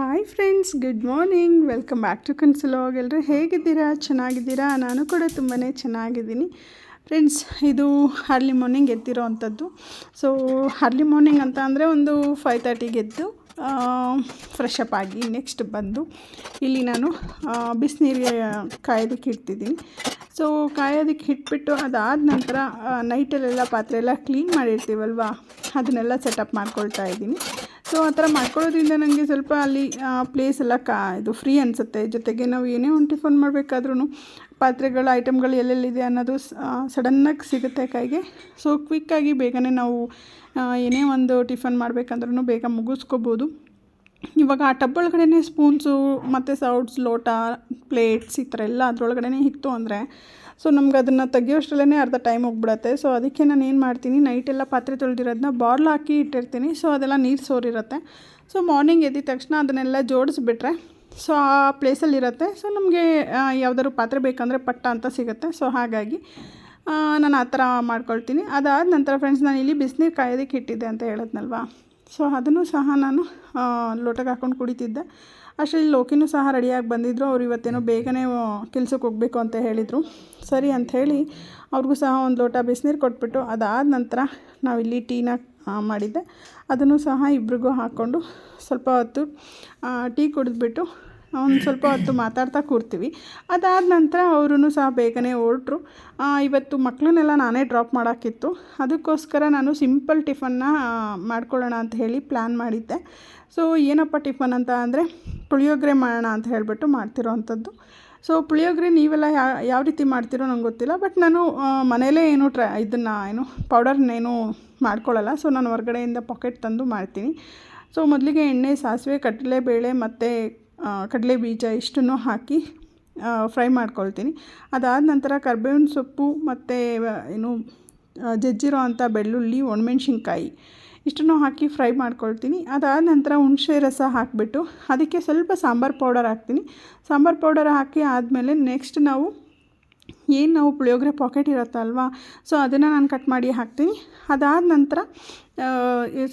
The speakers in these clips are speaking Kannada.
Hi friends good morning welcome back to ಕನ್ಸುಲಾಗ್ ಎಲ್ಲರೂ ಹೇಗಿದ್ದೀರಾ? ಚೆನ್ನಾಗಿದ್ದೀರಾ? ನಾನು ಕೂಡ ತುಂಬಾ ಚೆನ್ನಾಗಿದ್ದೀನಿ. ಫ್ರೆಂಡ್ಸ್ ಇದು ಅರ್ಲಿ ಮಾರ್ನಿಂಗ್ ಎದ್ದಿರೋ ಅಂಥದ್ದು ಸೊ ಅರ್ಲಿ ಮಾರ್ನಿಂಗ್ ಅಂತ ಅಂದರೆ ಒಂದು ಫೈವ್ ತರ್ಟಿಗೆ ಎದ್ದು ಫ್ರೆಶ್ ಆಗಿ ನೆಕ್ಸ್ಟ್ ಬಂದು, ಇಲ್ಲಿ ನಾನು ಬಿಸಿನೀರಿಗೆ ಕಾಯೋದಕ್ಕೆ ಇಡ್ತಿದ್ದೀನಿ. ಸೊ ಕಾಯೋದಕ್ಕೆ ಇಟ್ಬಿಟ್ಟು ಅದಾದ ನಂತರ ನೈಟಲ್ಲೆಲ್ಲ ಪಾತ್ರೆ ಎಲ್ಲ ಕ್ಲೀನ್ ಮಾಡಿರ್ತೀವಲ್ವಾ? ಅದನ್ನೆಲ್ಲ ಸೆಟಪ್ ಮಾಡ್ಕೊಳ್ತಾ ಇದ್ದೀನಿ. ಸೊ ಆ ಥರ ಮಾಡ್ಕೊಳ್ಳೋದ್ರಿಂದ ನನಗೆ ಸ್ವಲ್ಪ ಅಲ್ಲಿ ಪ್ಲೇಸ್ ಎಲ್ಲ ಕಾ, ಇದು ಫ್ರೀ ಅನಿಸುತ್ತೆ. ಜೊತೆಗೆ ನಾವು ಏನೇ ಒಂದು ಟಿಫನ್ ಮಾಡಬೇಕಾದ್ರೂ ಪಾತ್ರೆಗಳ ಐಟಮ್ಗಳು ಎಲ್ಲೆಲ್ಲಿದೆ ಅನ್ನೋದು ಸಡನ್ನಾಗಿ ಸಿಗುತ್ತೆ ಕೈಗೆ. ಸೊ ಕ್ವಿಕ್ಕಾಗಿ ಬೇಗನೆ ನಾವು ಏನೇ ಒಂದು ಟಿಫನ್ ಮಾಡಬೇಕಂದ್ರೂ ಬೇಗ ಮುಗಿಸ್ಕೋಬೋದು. ಇವಾಗ ಆ ಟಬ್ ಒಳಗಡೆ ಸ್ಪೂನ್ಸು ಮತ್ತು ಸೌಟ್ಸ್ ಲೋಟ ಪ್ಲೇಟ್ಸ್ ಈ ಥರ ಎಲ್ಲ ಅದರೊಳಗಡೆ ಇತ್ತು ಅಂದರೆ ಸೊ ನಮ್ಗೆ ಅದನ್ನು ತೆಗಿಯೋಷ್ಟರಲ್ಲೇ ಅರ್ಧ ಟೈಮ್ ಹೋಗ್ಬಿಡತ್ತೆ. ಸೊ ಅದಕ್ಕೆ ನಾನು ಏನು ಮಾಡ್ತೀನಿ ನೈಟೆಲ್ಲ ಪಾತ್ರೆ ತೊಳೆದಿರೋದನ್ನ ಬಾರ್ಲ್ ಹಾಕಿ ಇಟ್ಟಿರ್ತೀನಿ. ಸೊ ಅದೆಲ್ಲ ನೀರು ಸೋರಿರುತ್ತೆ. ಸೊ ಮಾರ್ನಿಂಗ್ ಎದ್ದಿದ ತಕ್ಷಣ ಅದನ್ನೆಲ್ಲ ಜೋಡಿಸ್ಬಿಟ್ರೆ ಸೊ ಆ ಪ್ಲೇಸಲ್ಲಿರುತ್ತೆ ಸೊ ನಮಗೆ ಯಾವ್ದಾದ್ರು ಪಾತ್ರೆ ಬೇಕಂದರೆ ಪಟ್ಟ ಅಂತ ಸಿಗುತ್ತೆ. ಸೊ ಹಾಗಾಗಿ ನಾನು ಆ ಥರ ಮಾಡ್ಕೊಳ್ತೀನಿ. ಅದಾದ ನಂತರ ಫ್ರೆಂಡ್ಸ್ ನಾನು ಇಲ್ಲಿ ಬಿಸಿನೀರು ಕಾಯೋದಕ್ಕೆ ಇಟ್ಟಿದ್ದೆ ಅಂತ ಹೇಳಿದ್ನಲ್ವಾ? ಸೊ ಅದನ್ನು ಸಹ ನಾನು ಲೋಟಕ್ಕೆ ಹಾಕ್ಕೊಂಡು ಕುಡಿತಿದ್ದೆ. ಅಷ್ಟರಲ್ಲಿ ಲೋಕಿನೂ ಸಹ ರೆಡಿಯಾಗಿ ಬಂದಿದ್ದರು ಅವ್ರು ಇವತ್ತೇನೋ ಬೇಗನೆ ಕೆಲ್ಸಕ್ಕೆ ಹೋಗಬೇಕು ಅಂತ ಹೇಳಿದರು. ಸರಿ ಅಂಥೇಳಿ ಅವ್ರಿಗೂ ಸಹ ಒಂದು ಲೋಟ ಬಿಸಿನೀರು ಕೊಟ್ಬಿಟ್ಟು ಅದಾದ ನಂತರ ನಾವಿಲ್ಲಿ ಟೀನ ಮಾಡಿದ್ದೆ. ಅದನ್ನು ಸಹ ಇಬ್ರಿಗೂ ಹಾಕ್ಕೊಂಡು ಸ್ವಲ್ಪ ಹೊತ್ತು ಟೀ ಕುಡಿದ್ಬಿಟ್ಟು ಒಂದು ಸ್ವಲ್ಪ ಹೊತ್ತು ಮಾತಾಡ್ತಾ ಕೂರ್ತೀವಿ. ಅದಾದ ನಂತರ ಅವರೂ ಸಹ ಬೇಗನೆ ಹೊರಟ್ರು. ಇವತ್ತು ಮಕ್ಕಳನ್ನೆಲ್ಲ ನಾನೇ ಡ್ರಾಪ್ ಮಾಡೋಕ್ಕಿತ್ತು ಅದಕ್ಕೋಸ್ಕರ ನಾನು ಸಿಂಪಲ್ ಟಿಫನ್ನ ಮಾಡ್ಕೊಳ್ಳೋಣ ಅಂತ ಹೇಳಿ ಪ್ಲ್ಯಾನ್ ಮಾಡಿದ್ದೆ. ಸೊ, ಏನಪ್ಪ ಟಿಫನ್ ಅಂತ ಅಂದರೆ ಪುಳಿಯೋಗರೆ ಮಾಡೋಣ ಅಂತ ಹೇಳಿಬಿಟ್ಟು ಮಾಡ್ತಿರೋ ಅಂಥದ್ದು. ಸೊ, ಪುಳಿಯೋಗರೆ ನೀವೆಲ್ಲ ಯಾವ ರೀತಿ ಮಾಡ್ತೀರೋ ನಂಗೆ ಗೊತ್ತಿಲ್ಲ. ಬಟ್ ನಾನು ಮನೇಲೇ ಏನು ಟ್ರೈ, ಇದನ್ನು ಏನು ಪೌಡರ್ನೇನು ಮಾಡ್ಕೊಳ್ಳಲ್ಲ. ಸೊ, ನಾನು ಹೊರಗಡೆಯಿಂದ ಪಾಕೆಟ್ ತಂದು ಮಾಡ್ತೀನಿ. ಸೊ, ಮೊದಲಿಗೆ ಎಣ್ಣೆ, ಸಾಸಿವೆ, ಕಡಲೆಬೇಳೆ ಮತ್ತು ಕಡಲೆ ಬೀಜ ಇಷ್ಟನ್ನು ಹಾಕಿ ಫ್ರೈ ಮಾಡ್ಕೊಳ್ತೀನಿ. ಅದಾದ ನಂತರ ಕರ್ಬೇವಿನ ಸೊಪ್ಪು ಮತ್ತು ಏನು ಜಜ್ಜಿರೋ ಅಂಥ ಬೆಳ್ಳುಳ್ಳಿ, ಒಣಮೆಣ್ಸಿನ್ಕಾಯಿ ಇಷ್ಟನ್ನು ಹಾಕಿ ಫ್ರೈ ಮಾಡ್ಕೊಳ್ತೀನಿ. ಅದಾದ ನಂತರ ಹುಣಸೆ ರಸ ಹಾಕಿಬಿಟ್ಟು ಅದಕ್ಕೆ ಸ್ವಲ್ಪ ಸಾಂಬಾರು ಪೌಡರ್ ಹಾಕ್ತೀನಿ. ಸಾಂಬಾರು ಪೌಡರ್ ಹಾಕಿ ಆದಮೇಲೆ ನೆಕ್ಸ್ಟ್ ನಾವು ಏನು ನಾವು ಪುಳಿಯೋಗರೆ ಪಾಕೆಟ್ ಇರುತ್ತಲ್ವಾ ಸೊ ಅದನ್ನು ನಾನು ಕಟ್ ಮಾಡಿ ಹಾಕ್ತೀನಿ. ಅದಾದ ನಂತರ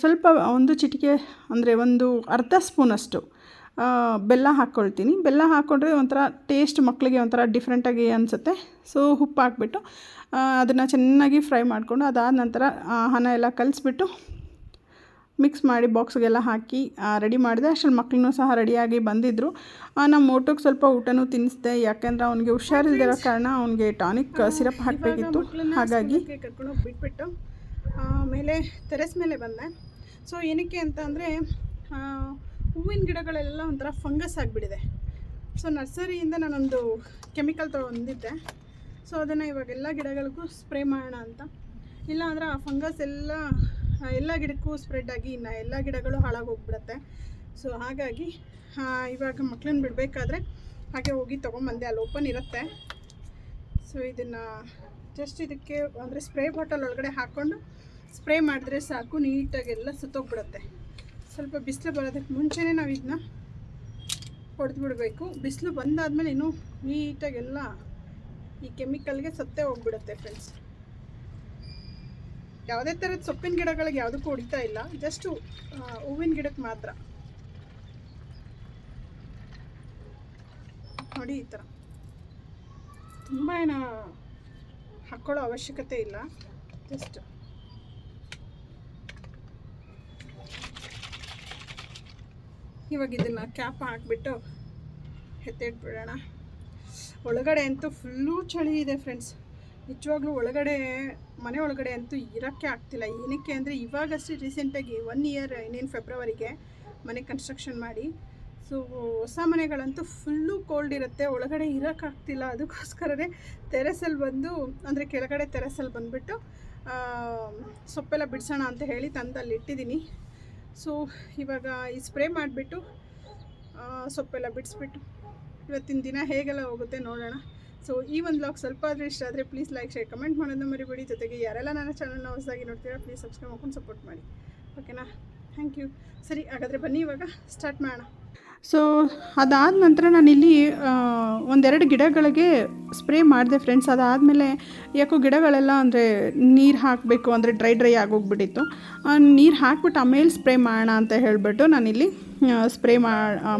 ಸ್ವಲ್ಪ ಒಂದು ಚಿಟಿಕೆ, ಅಂದರೆ ಒಂದು ಅರ್ಧ ಸ್ಪೂನಷ್ಟು ಬೆಲ್ಲ ಹಾಕ್ಕೊಳ್ತೀನಿ. ಬೆಲ್ಲ ಹಾಕ್ಕೊಂಡ್ರೆ ಒಂಥರ ಟೇಸ್ಟ್ ಮಕ್ಕಳಿಗೆ ಒಂಥರ ಡಿಫ್ರೆಂಟಾಗಿ ಅನಿಸುತ್ತೆ. ಸೊ ಉಪ್ಪು ಹಾಕ್ಬಿಟ್ಟು ಅದನ್ನು ಚೆನ್ನಾಗಿ ಫ್ರೈ ಮಾಡಿಕೊಂಡು ಅದಾದ ನಂತರ ಹಣ ಎಲ್ಲ ಕಲಿಸ್ಬಿಟ್ಟು ಮಿಕ್ಸ್ ಮಾಡಿ ಬಾಕ್ಸ್ಗೆಲ್ಲ ಹಾಕಿ ರೆಡಿ ಮಾಡಿದೆ. ಅಷ್ಟರಲ್ಲಿ ಮಕ್ಕಳನ್ನೂ ಸಹ ರೆಡಿಯಾಗಿ ಬಂದಿದ್ದರು ನಮ್ಮ ಮೋಟೋಗೆ ಸ್ವಲ್ಪ ಊಟನೂ ತಿನ್ನಿಸ್ದೆ ಯಾಕೆಂದ್ರೆ ಅವನಿಗೆ ಹುಷಾರಿಲ್ದಿರೋ ಕಾರಣ ಅವನಿಗೆ ಟಾನಿಕ್ ಸಿರಪ್ ಹಾಕಬೇಕಿತ್ತು. ಹಾಗಾಗಿ ಕರ್ಕೊಂಡು ಬಿಟ್ಬಿಟ್ಟು ಆಮೇಲೆ ತೆರೆಸ್ ಮೇಲೆ ಬಂದೆ. ಸೊ ಏನಕ್ಕೆ ಅಂತ ಅಂದರೆ ಹೂವಿನ ಗಿಡಗಳೆಲ್ಲ ಒಂಥರ ಫಂಗಸ್ ಆಗಿಬಿಟ್ಟಿದೆ. ಸೊ ನರ್ಸರಿಯಿಂದ ನಾನೊಂದು ಕೆಮಿಕಲ್ ತೊಗೊಂಡಿದ್ದೆ. ಸೊ ಅದನ್ನು ಇವಾಗ ಎಲ್ಲ ಗಿಡಗಳಿಗೂ ಸ್ಪ್ರೇ ಮಾಡೋಣ ಅಂತ. ಇಲ್ಲ ಅಂದರೆ ಆ ಫಂಗಸ್ ಎಲ್ಲ ಎಲ್ಲ ಗಿಡಕ್ಕೂ ಸ್ಪ್ರೆಡ್ ಆಗಿ ಇನ್ನು ಎಲ್ಲ ಗಿಡಗಳು ಹಾಳಾಗಿ ಹೋಗ್ಬಿಡುತ್ತೆ ಸೊ ಹಾಗಾಗಿ ಇವಾಗ ಮಕ್ಕಳನ್ನ ಬಿಡಬೇಕಾದ್ರೆ ಹಾಗೆ ಹೋಗಿ ತೊಗೊಂಬಂದೆ. ಅಲ್ಲಿ ಓಪನ್ ಇರುತ್ತೆ. ಸೊ ಇದನ್ನು ಜಸ್ಟ್ ಇದಕ್ಕೆ ಅಂದರೆ ಸ್ಪ್ರೇ ಬಾಟಲ್ ಒಳಗಡೆ ಹಾಕ್ಕೊಂಡು ಸ್ಪ್ರೇ ಮಾಡಿದ್ರೆ ಸಾಕು ನೀಟಾಗೆಲ್ಲ ಸುತ್ತೋಗ್ಬಿಡುತ್ತೆ. ಸ್ವಲ್ಪ ಬಿಸಿಲು ಬರೋದಕ್ಕೆ ಮುಂಚೆನೇ ನಾವು ಇದನ್ನ ಹೊಡೆದು ಬಿಡಬೇಕು. ಬಿಸಿಲು ಬಂದಾದಮೇಲೆ ಇನ್ನೂ ನೀಟಾಗೆಲ್ಲ ಈ ಕೆಮಿಕಲ್ಗೆ ಸತ್ತೇ ಹೋಗ್ಬಿಡುತ್ತೆ ಫ್ರೆಂಡ್ಸ್ ಯಾವುದೇ ಥರದ ಸೊಪ್ಪಿನ ಗಿಡಗಳಿಗೆ ಯಾವುದಕ್ಕೂ ಹೊಡಿತಾ ಇಲ್ಲ. ಜಸ್ಟು ಹೂವಿನ ಗಿಡಕ್ಕೆ ಮಾತ್ರ. ನೋಡಿ ಈ ಥರ ತುಂಬ ಏನು ಹಾಕ್ಕೊಳ್ಳೋ ಅವಶ್ಯಕತೆ ಇಲ್ಲ. ಜಸ್ಟ್ ಇವಾಗ ಇದನ್ನು ಕ್ಯಾಪ್ ಹಾಕ್ಬಿಟ್ಟು ಎತ್ತಿಟ್ಬಿಡೋಣ. ಒಳಗಡೆ ಅಂತೂ ಫುಲ್ಲು ಚಳಿ ಇದೆ ಫ್ರೆಂಡ್ಸ್ ನಿಜವಾಗ್ಲೂ ಒಳಗಡೆ, ಮನೆ ಒಳಗಡೆ ಅಂತೂ ಇರೋಕ್ಕೆ ಆಗ್ತಿಲ್ಲ. ಏನಕ್ಕೆ ಅಂದರೆ ಇವಾಗಷ್ಟೇ ರೀಸೆಂಟಾಗಿ ಒನ್ ಇಯರ್ ಇನ್ನೇನು ಫೆಬ್ರವರಿಗೆ ಮನೆ ಕನ್ಸ್ಟ್ರಕ್ಷನ್ ಮಾಡಿ. ಸೊ ಹೊಸ ಮನೆಗಳಂತೂ ಫುಲ್ಲು ಕೋಲ್ಡ್ ಇರುತ್ತೆ. ಒಳಗಡೆ ಇರೋಕ್ಕಾಗ್ತಿಲ್ಲ ಅದಕ್ಕೋಸ್ಕರನೇ ತೆರೆಸಲ್ಲಿ ಬಂದು, ಅಂದರೆ ಕೆಳಗಡೆ ತೆರೆಸಲ್ಲಿ ಬಂದುಬಿಟ್ಟು ಸೊಪ್ಪೆಲ್ಲ ಬಿಡಿಸೋಣ ಅಂತ ಹೇಳಿ ತಂದಲ್ಲಿ ಇಟ್ಟಿದ್ದೀನಿ. ಸೊ ಇವಾಗ ಈ ಸ್ಪ್ರೇ ಮಾಡಿಬಿಟ್ಟು ಸೊಪ್ಪೆಲ್ಲ ಬಿಡಿಸ್ಬಿಟ್ಟು, ಇವತ್ತಿನ ದಿನ ಹೇಗೆಲ್ಲ ಹೋಗುತ್ತೆ ನೋಡೋಣ. ಸೊ ಈ ಒಂದು ಬ್ಲಾಗ್ ಸ್ವಲ್ಪ ಆದರೂ ಇಷ್ಟ ಆದರೆ ಪ್ಲೀಸ್ ಲೈಕ್ ಶೇರ್ ಕಮೆಂಟ್ ಮಾಡೋದನ್ನ ಮರಿಬೇಡಿ. ಜೊತೆಗೆ ಯಾರೆಲ್ಲ ನನ್ನ ಚಾನಲ್ನ ಹೊಸದಾಗಿ ನೋಡ್ತೀರಾ ಪ್ಲೀಸ್ ಸಬ್ಸ್ಕ್ರೈಬ್ ಮಾಡ್ಕೊಂಡು ಸಪೋರ್ಟ್ ಮಾಡಿ. ಓಕೆನಾ ಥ್ಯಾಂಕ್ ಯು ಸರಿ, ಹಾಗಾದರೆ ಬನ್ನಿ ಇವಾಗ ಸ್ಟಾರ್ಟ್ ಮಾಡೋಣ. ಸೊ ಅದಾದ ನಂತರ ನಾನಿಲ್ಲಿ ಒಂದೆರಡು ಗಿಡಗಳಿಗೆ ಸ್ಪ್ರೇ ಮಾಡಿದೆ ಫ್ರೆಂಡ್ಸ್. ಅದಾದಮೇಲೆ ಯಾಕೋ ಗಿಡಗಳೆಲ್ಲ ಅಂದರೆ ನೀರು ಹಾಕಬೇಕು ಅಂದರೆ ಡ್ರೈ ಡ್ರೈ ಆಗೋಗ್ಬಿಟ್ಟಿತ್ತು. ನೀರು ಹಾಕ್ಬಿಟ್ಟು ಆಮೇಲೆ ಸ್ಪ್ರೇ ಮಾಡೋಣ ಅಂತ ಹೇಳಿಬಿಟ್ಟು ನಾನಿಲ್ಲಿ ಸ್ಪ್ರೇ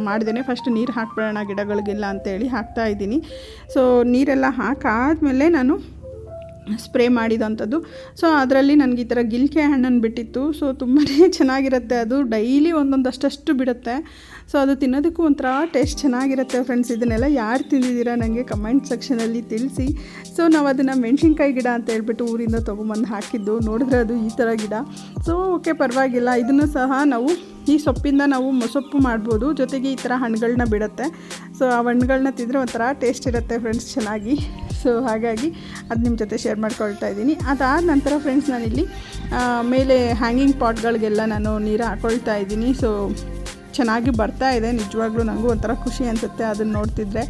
ಮಾಡಿದೆ ಫಸ್ಟ್ ನೀರು ಹಾಕ್ಬಿಡೋಣ ಗಿಡಗಳಿಗೆಲ್ಲ ಅಂತೇಳಿ ಹಾಕ್ತಾ ಇದ್ದೀನಿ. ಸೊ ನೀರೆಲ್ಲ ಹಾಕಾದಮೇಲೆ ನಾನು ಸ್ಪ್ರೇ ಮಾಡಿದಂಥದ್ದು. ಸೊ ಅದರಲ್ಲಿ ನನಗೆ ಈ ಥರ ಗಿಲ್ಕೆ ಹಣ್ಣನ್ನು ಬಿಟ್ಟಿತ್ತು. ಸೊ ತುಂಬಾ ಚೆನ್ನಾಗಿರುತ್ತೆ. ಅದು ಡೈಲಿ ಒಂದೊಂದಷ್ಟು ಬಿಡುತ್ತೆ. ಸೊ ಅದು ತಿನ್ನೋದಕ್ಕೂ ಒಂಥರ ಟೇಸ್ಟ್ ಚೆನ್ನಾಗಿರುತ್ತೆ ಫ್ರೆಂಡ್ಸ್ ಇದನ್ನೆಲ್ಲ ಯಾರು ತಿಂದಿದ್ದೀರಾ ನನಗೆ ಕಮೆಂಟ್ ಸೆಕ್ಷನಲ್ಲಿ ತಿಳಿಸಿ. ಸೊ ನಾವು ಅದನ್ನು ಮೆಣಸಿನ್ಕಾಯಿ ಗಿಡ ಅಂತ ಹೇಳ್ಬಿಟ್ಟು ಊರಿಂದ ತೊಗೊಂಬಂದು ಹಾಕಿದ್ದು. ನೋಡಿದ್ರೆ ಅದು ಈ ಥರ ಗಿಡ. ಸೊ ಓಕೆ ಪರವಾಗಿಲ್ಲ. ಇದನ್ನು ಸಹ ನಾವು ಈ ಸೊಪ್ಪಿಂದ ನಾವು ಮೊಸೊಪ್ಪು ಮಾಡ್ಬೋದು. ಜೊತೆಗೆ ಈ ಥರ ಹಣ್ಣುಗಳನ್ನ ಬಿಡುತ್ತೆ. ಸೊ ಆ ಹಣ್ಣುಗಳನ್ನ ತಿಂದರೆ ಒಂಥರ ಟೇಸ್ಟ್ ಇರುತ್ತೆ ಫ್ರೆಂಡ್ಸ್ ಚೆನ್ನಾಗಿ. ಸೊ ಹಾಗಾಗಿ ಅದು ನಿಮ್ಮ ಜೊತೆ ಶೇರ್ ಮಾಡ್ಕೊಳ್ತಾ ಇದ್ದೀನಿ. ಅದಾದ ನಂತರ ಫ್ರೆಂಡ್ಸ್ ನಾನಿಲ್ಲಿ ಮೇಲೆ ಹ್ಯಾಂಗಿಂಗ್ ಪಾಟ್ಗಳಿಗೆಲ್ಲ ನಾನು ನೀರು ಹಾಕ್ಕೊಳ್ತಾ ಇದ್ದೀನಿ. ಸೊ ಚೆನ್ನಾಗಿ ಬರ್ತಾ ಇದೆ, ನಿಜವಾಗ್ಲೂ ನನಗೂ ಒಂಥರ ಖುಷಿ ಅನಿಸುತ್ತೆ ಅದನ್ನು ನೋಡ್ತಿದ್ರೆ.